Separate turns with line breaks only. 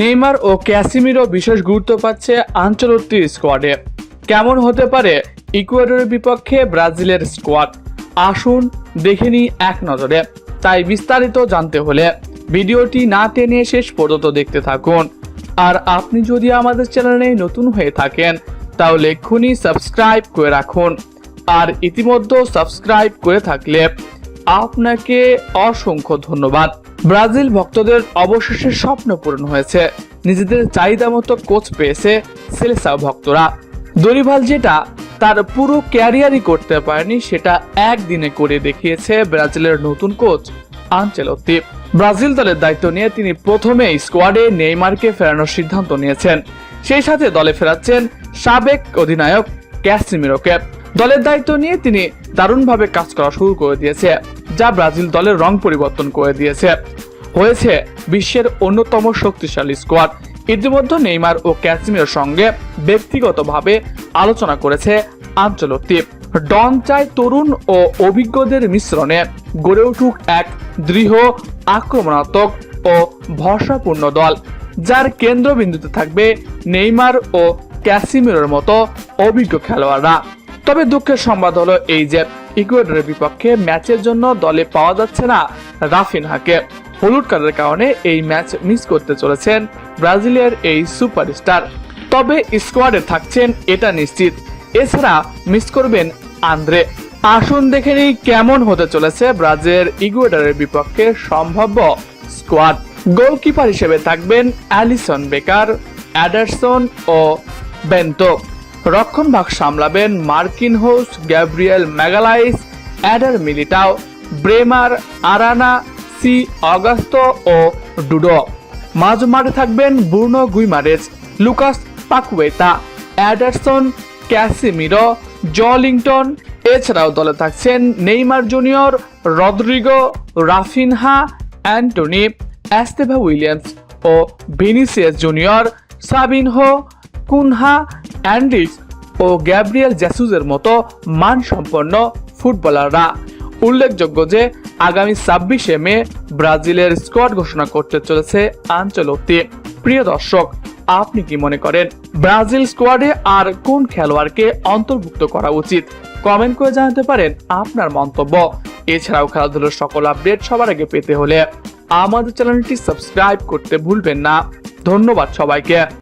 Neymar ও ক্যাসিমিরও বিশেষ গুরুত্ব পাচ্ছে আঞ্চলত্রী স্কোয়াডে। কেমন হতে পারে ইকুয়েডরের বিপক্ষে ব্রাজিলের স্কোয়াড? আসুন দেখে নিই এক নজরে। তাই বিস্তারিত জানতে হলে ভিডিওটি না টেনে শেষ পর্যন্ত দেখতে থাকুন। আর আপনি যদি আমাদের চ্যানেলে নতুন হয়ে থাকেন, তাহলে এক্ষুনি সাবস্ক্রাইব করে রাখুন। আর ইতিমধ্যে সাবস্ক্রাইব করে থাকলে আপনাকে অসংখ্য ধন্যবাদ। ব্রাজিল ভক্তদের অবশেষে স্বপ্ন পূরণ হয়েছে। নিজেদের চাহিদা মতো কোচ পেয়েছে সেলেসাও ভক্তরা। দরিভাল যেটা তার পুরো ক্যারিয়ারই করতে পারেনি, সেটা একদিনে করে দেখিয়েছে ব্রাজিলের নতুন কোচ আনচেলত্তি ব্রাজিল দলের দায়িত্ব নিয়ে তিনি প্রথমে স্কোয়াডে নেইমারকে ফেরানোর সিদ্ধান্ত নিয়েছেন। সেই সাথে দলে ফেরাচ্ছেন সাবেক অধিনায়ক ক্যাসিমিরোকে। দলের দায়িত্ব নিয়ে তিনি দারুণভাবে কাজ করা শুরু করে দিয়েছে, যা ব্রাজিল দলের রং পরিবর্তন করে দিয়েছে। হয়েছে বিশ্বের অন্যতম শক্তিশালী স্কোয়াড ইতিমধ্যে নেইমার ও ক্যাসিমের সঙ্গে ব্যক্তিগতভাবে আলোচনা করেছে আঞ্চলত্তি। ডন চায় তরুণ ও অভিজ্ঞদের মিশ্রণে গড়ে উঠুক এক দৃঢ়, আক্রমণাত্মক ও ভরসাপূর্ণ দল, যার কেন্দ্রবিন্দুতে থাকবে নেইমার ও ক্যাসিমিরোর মতো অভিজ্ঞ খেলোয়াড়রা। তবে দুঃখের সংবাদ হলো এই যে ইকুয়েডরের বিপক্ষে ম্যাচের জন্য দলে পাওয়া যাচ্ছে না রাফিনহাকে। হলুদ কার্ডের কারণে এই ম্যাচ মিস করতে চলেছেন ব্রাজিলের এই সুপারস্টার। তবে স্কোয়াডে থাকছেন এটা নিশ্চিত। এছাড়া মিস করবেন আন্দ্রে। আসুন দেখে নিই কেমন হতে চলেছে ব্রাজিলের ইকুয়েডরের বিপক্ষে সম্ভাব্য স্কোয়াড। গোলকিপার হিসেবে থাকবেন অ্যালিসন বেকার, অ্যাডারসন ও বেন্টো। রক্ষণভাগ সামলাবেন মার্কিন হোস Gabriel Magalhaes, Eder Militao, Bremer, Arana, C Augusto ও ডুডো। মাঝ মাঠে থাকবেন Bruno Guimaraes, Lucas Paqueta, Ederson Casemiro Joelinton এছাড়াও দলে থাকছেন Neymar junior, Rodrygo, Raphinha, Antony Estevao Williams ও Vinicius junior, Savinho, Cunha Andreas ও গ্যাব্রিয়েল জ্যাসুজের মতো মানসম্পন্ন ফুটবলাররা। উল্লেখযোগ্য যে, আগামী ছাব্বিশে মে ব্রাজিলের স্কোয়াড ঘোষণা করতে চলেছে আঞ্চলতি প্রিয় দর্শক, আপনি কি মনে করেন, ব্রাজিল স্কোয়াডে আর কোন খেলোয়াড়কে অন্তর্ভুক্ত করা উচিত? কমেন্ট করে জানাতে পারেন আপনার মন্তব্য। এছাড়াও খেলাধুলোর সকল আপডেট সবার আগে পেতে হলে আমাদের চ্যানেলটি সাবস্ক্রাইব করতে ভুলবেন না। ধন্যবাদ সবাইকে।